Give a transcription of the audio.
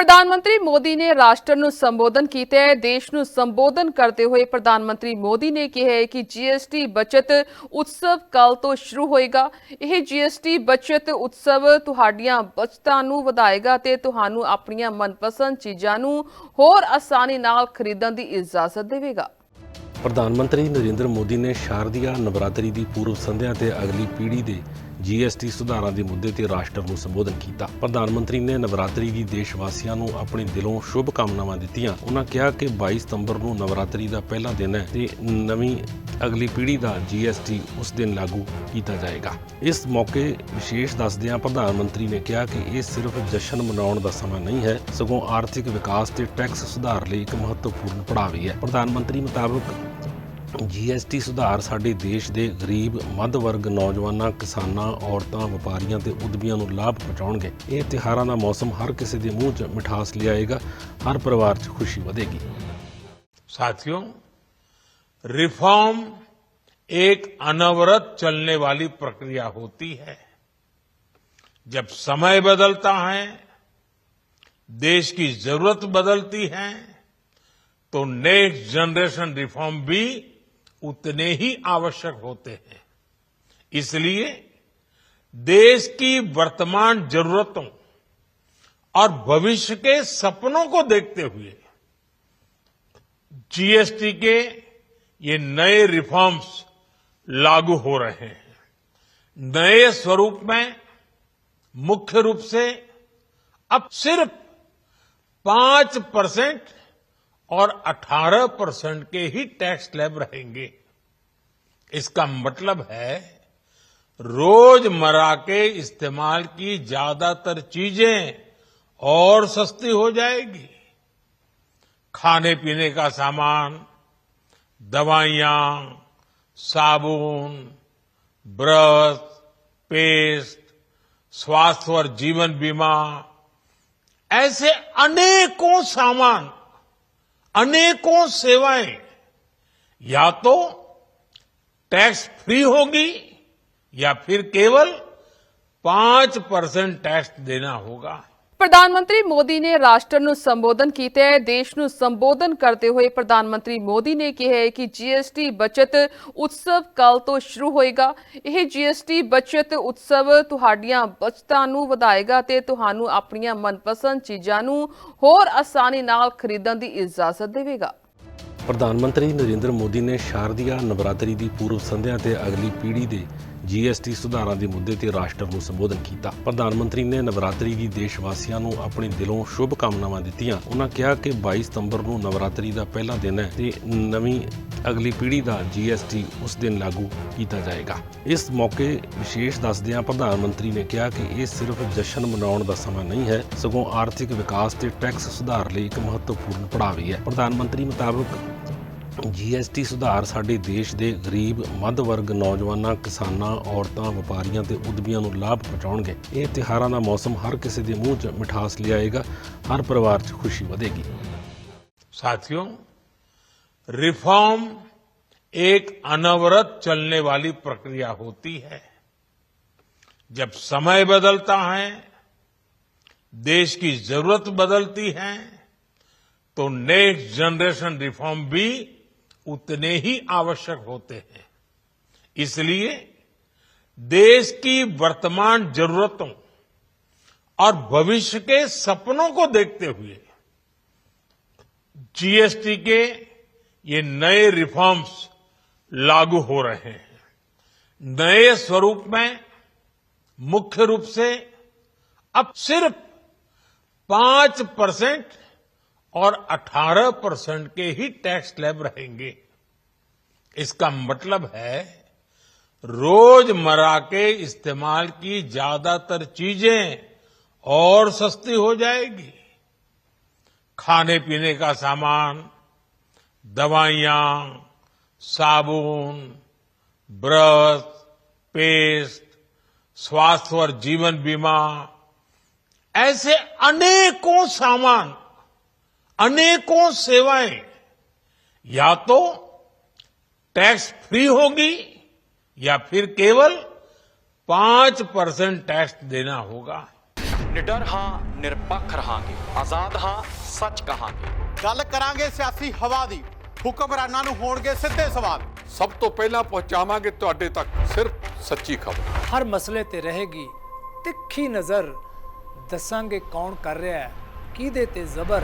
ਪ੍ਰਧਾਨ ਮੰਤਰੀ ਮੋਦੀ ਨੇ ਰਾਸ਼ਟਰ ਨੂੰ ਸੰਬੋਧਨ ਕੀਤਾ ਹੈ। ਦੇਸ਼ ਨੂੰ ਸੰਬੋਧਨ ਕਰਦੇ ਹੋਏ ਪ੍ਰਧਾਨ ਮੰਤਰੀ ਮੋਦੀ ਨੇ ਕਿਹਾ ਹੈ ਕਿ ਜੀਐਸਟੀ ਬਚਤ ਉਤਸਵ ਕੱਲ ਤੋਂ ਸ਼ੁਰੂ ਹੋਏਗਾ। ਇਹ ਜੀਐਸਟੀ ਬਚਤ ਉਤਸਵ ਤੁਹਾਡੀਆਂ ਬਚਤਾਂ ਨੂੰ ਵਧਾਏਗਾ ਤੇ ਤੁਹਾਨੂੰ ਆਪਣੀਆਂ ਮਨਪਸੰਦ ਚੀਜ਼ਾਂ ਨੂੰ ਹੋਰ ਆਸਾਨੀ ਨਾਲ ਖਰੀਦਣ ਦੀ ਇਜਾਜ਼ਤ ਦੇਵੇਗਾ। ਪ੍ਰਧਾਨ ਮੰਤਰੀ ਨਰਿੰਦਰ ਮੋਦੀ ਨੇ ਸ਼ਾਰਦੀਆ ਨਵਰਾਤਰੀ ਦੀ ਪੂਰਵ ਸੰਧਿਆ ਤੇ ਅਗਲੀ ਪੀੜ੍ਹੀ ਦੇ ਜੀਐਸਟੀ ਸੁਧਾਰਾਂ ਦੇ ਮੁੱਦੇ ਤੇ ਰਾਸ਼ਟਰ ਨੂੰ ਸੰਬੋਧਨ ਕੀਤਾ। ਪ੍ਰਧਾਨ ਮੰਤਰੀ ਨੇ ਨਵਰਾਤਰੀ ਦੀ ਦੇਸ਼ ਵਾਸੀਆਂ ਨੂੰ ਆਪਣੇ ਦਿਲੋਂ ਸ਼ੁਭ ਕਾਮਨਾਵਾਂ ਦਿੱਤੀਆਂ। ਉਹਨਾਂ ਕਿਹਾ ਕਿ 22 ਸਤੰਬਰ ਨੂੰ ਨਵਰਾਤਰੀ ਦਾ ਪਹਿਲਾ ਦਿਨ ਹੈ ਤੇ ਨਵੀਂ ਅਗਲੀ ਪੀੜ੍ਹੀ ਦਾ ਜੀਐਸਟੀ ਉਸ ਦਿਨ ਲਾਗੂ ਕੀਤਾ ਜਾਏਗਾ। ਇਸ ਮੌਕੇ ਵਿਸ਼ੇਸ਼ ਦੱਸਦਿਆਂ ਪ੍ਰਧਾਨ ਮੰਤਰੀ ਨੇ ਕਿਹਾ ਕਿ ਇਹ ਸਿਰਫ ਜਸ਼ਨ ਮਨਾਉਣ ਦਾ ਸਮਾਂ ਨਹੀਂ ਹੈ, ਸਗੋਂ ਆਰਥਿਕ ਵਿਕਾਸ ਤੇ ਟੈਕਸ ਸੁਧਾਰ ਲਈ ਇੱਕ ਮਹੱਤਵਪੂਰਨ ਪੜਾਅ ਵੀ ਹੈ। ਪ੍ਰਧਾਨ ਮੰਤਰੀ ਮੁਤਾਬਕ ਜੀਐਸਟੀ ਸੁਧਾਰ ਸਾਡੇ ਦੇਸ਼ ਦੇ ਗਰੀਬ ਮੱਧ ਵਰਗ ਨੌਜਵਾਨਾਂ ਕਿਸਾਨਾਂ ਔਰਤਾਂ ਵਪਾਰੀਆਂ ਤੇ ਉਦਮੀਆਂ ਨੂੰ ਲਾਭ ਪਹੁੰਚਾਉਣਗੇ ਇਹ ਤਿਉਹਾਰਾਂ ਦਾ ਮੌਸਮ ਹਰ ਕਿਸੇ ਦੇ ਮੂੰਹ 'ਚ ਮਿਠਾਸ ਲਿਆਏਗਾ ਹਰ ਪਰਿਵਾਰ 'ਚ ਖੁਸ਼ੀ ਵਧੇਗੀ साथियों रिफॉर्म एक अनवरत चलने वाली प्रक्रिया होती है जब समय बदलता है देश की जरूरत बदलती है तो नेक्स्ट जनरेशन रिफॉर्म भी उतने ही आवश्यक होते हैं। इसलिए देश की वर्तमान जरूरतों और भविष्य के सपनों को देखते हुए जीएसटी के ये नए रिफॉर्म्स लागू हो रहे हैं। नए स्वरूप में मुख्य रूप से अब सिर्फ़ पाँच परसेंट और अठारह परसेंट के ही टैक्स स्लैब रहेंगे। इसका मतलब है, रोज़मर्रा के इस्तेमाल की ज़्यादातर चीज़ें और सस्ती हो जाएगी। खाने पीने का सामान, दवाइयाँ, साबुन, ब्रश, पेस्ट, स्वास्थ्य और जीवन बीमा, ऐसे अनेकों सामान अनेकों सेवाएँ, या तो टैक्स फ्री होगी, या फिर केवल पाँच परसेंट टैक्स देना होगा। ਪ੍ਰਧਾਨ ਮੰਤਰੀ ਮੋਦੀ ਨੇ ਰਾਸ਼ਟਰ ਨੂੰ ਸੰਬੋਧਨ ਕੀਤਾ ਹੈ, ਦੇਸ਼ ਨੂੰ ਸੰਬੋਧਨ ਕਰਦੇ ਹੋਏ ਪ੍ਰਧਾਨ ਮੰਤਰੀ ਮੋਦੀ ਨੇ ਕਿਹਾ ਹੈ ਕਿ ਜੀਐਸਟੀ ਬਚਤ ਉਤਸਵ ਕੱਲ ਤੋਂ ਸ਼ੁਰੂ ਹੋਏਗਾ। ਇਹ ਜੀਐਸਟੀ ਬਚਤ ਉਤਸਵ ਤੁਹਾਡੀਆਂ ਬਚਤਾਂ ਨੂੰ ਵਧਾਏਗਾ ਤੇ ਤੁਹਾਨੂੰ ਆਪਣੀਆਂ ਮਨਪਸੰਦ ਚੀਜ਼ਾਂ ਨੂੰ ਹੋਰ ਆਸਾਨੀ ਨਾਲ ਖਰੀਦਣ ਦੀ ਇਜਾਜ਼ਤ ਦੇਵੇਗਾ। ਪ੍ਰਧਾਨ ਮੰਤਰੀ ਨਰਿੰਦਰ ਮੋਦੀ ਨੇ ਸ਼ਾਰਦੀਆ ਨਵਰਾਤਰੀ ਦੀ ਪੂਰਵ ਸੰਧਿਆ ਤੇ ਅਗਲੀ ਪੀੜ੍ਹੀ ਦੇ ਜੀਐਸਟੀ ਸੁਧਾਰਾਂ ਦੇ ਮੁੱਦੇ ਤੇ ਰਾਸ਼ਟਰ ਨੂੰ ਸੰਬੋਧਨ ਕੀਤਾ। ਪ੍ਰਧਾਨ ਮੰਤਰੀ ਨੇ ਨਵਰਾਤਰੀ ਦੀ ਦੇਸ਼ ਵਾਸੀਆਂ ਨੂੰ ਆਪਣੇ ਦਿਲੋਂ ਸ਼ੁਭ ਕਾਮਨਾਵਾਂ ਦਿੱਤੀਆਂ। ਉਹਨਾਂ ਕਿਹਾ ਕਿ 22 ਸਤੰਬਰ ਨੂੰ ਨਵਰਾਤਰੀ ਦਾ ਪਹਿਲਾ ਦਿਨ ਹੈ ਤੇ ਨਵੀਂ ਅਗਲੀ ਪੀੜ੍ਹੀ ਦਾ ਜੀਐਸਟੀ ਉਸ ਦਿਨ ਲਾਗੂ ਕੀਤਾ ਜਾਏਗਾ। ਇਸ ਮੌਕੇ ਵਿਸ਼ੇਸ਼ ਦੱਸਦਿਆਂ ਪ੍ਰਧਾਨ ਮੰਤਰੀ ਨੇ ਕਿਹਾ ਕਿ ਇਹ ਸਿਰਫ ਜਸ਼ਨ ਮਨਾਉਣ ਦਾ ਸਮਾਂ ਨਹੀਂ ਹੈ, ਸਗੋਂ ਆਰਥਿਕ ਵਿਕਾਸ ਤੇ ਟੈਕਸ ਸੁਧਾਰ ਲਈ ਇੱਕ ਮਹੱਤਵਪੂਰਨ ਪੜਾਅ ਵੀ ਹੈ। ਪ੍ਰਧਾਨ ਮੰਤਰੀ ਮੁਤਾਬਕ ਜੀਐਸਟੀ ਸੁਧਾਰ ਸਾਡੇ ਦੇਸ਼ ਦੇ ਗਰੀਬ ਮੱਧ ਵਰਗ ਨੌਜਵਾਨਾਂ ਕਿਸਾਨਾਂ ਔਰਤਾਂ ਵਪਾਰੀਆਂ ਤੇ ਉਦਮੀਆਂ ਨੂੰ ਲਾਭ ਪਹੁੰਚਾਉਣਗੇ ਇਹ ਤਿਉਹਾਰਾਂ ਦਾ ਮੌਸਮ ਹਰ ਕਿਸੇ ਦੇ ਮੂੰਹ 'ਚ ਮਿਠਾਸ ਲਿਆਏਗਾ ਹਰ ਪਰਿਵਾਰ 'ਚ ਖੁਸ਼ੀ ਵਧੇਗੀ साथियों रिफॉर्म एक अनवरत चलने वाली प्रक्रिया होती है जब समय बदलता है देश की जरूरत बदलती है तो नेक्स्ट जनरेशन रिफॉर्म भी उतने ही आवश्यक होते हैं। इसलिए देश की वर्तमान जरूरतों और भविष्य के सपनों को देखते हुए जीएसटी के ये नए रिफॉर्म्स लागू हो रहे हैं। नए स्वरूप में मुख्य रूप से अब सिर्फ़ पाँच परसेंट और अठारह परसेंट के ही टैक्स स्लैब रहेंगे। इसका मतलब है, रोज़मर्रा के इस्तेमाल की ज़्यादातर चीज़ें और सस्ती हो जाएगी। खाने पीने का सामान, दवाइयाँ, साबुन, ब्रश, पेस्ट, स्वास्थ्य और जीवन बीमा, ऐसे अनेकों सामान अनेकों सेवाएं या तो टैक्स फ्री होगी या फिर केवल पांच परसेंट टैक्स देना होगा ਨਿਡਰ ਹਾਂ ਨਿਰਪੱਖ ਰਹਾਂਗੇ ਆਜ਼ਾਦ ਹਾਂ ਸੱਚ ਕਹਾਂਗੇ ਗੱਲ ਕਰਾਂਗੇ ਸਿਆਸੀ ਹਵਾ ਦੀ ਹੁਕਮਰਾਨਾਂ ਨੂੰ ਹੋਣਗੇ ਸਿੱਧੇ ਸਵਾਲ ਸਭ ਤੋਂ ਪਹਿਲਾਂ ਪਹੁੰਚਾਵਾਂਗੇ ਤੁਹਾਡੇ ਤੱਕ ਸਿਰਫ ਸੱਚੀ ਖਬਰ ਹਰ ਮਸਲੇ ਤੇ ਰਹੇਗੀ ਤਿੱਖੀ ਨਜ਼ਰ ਦੱਸਾਂਗੇ ਕੌਣ ਕਰ ਰਿਹਾ ਹੈ ਕਿਹਦੇ ਤੇ ਜ਼ਬਰ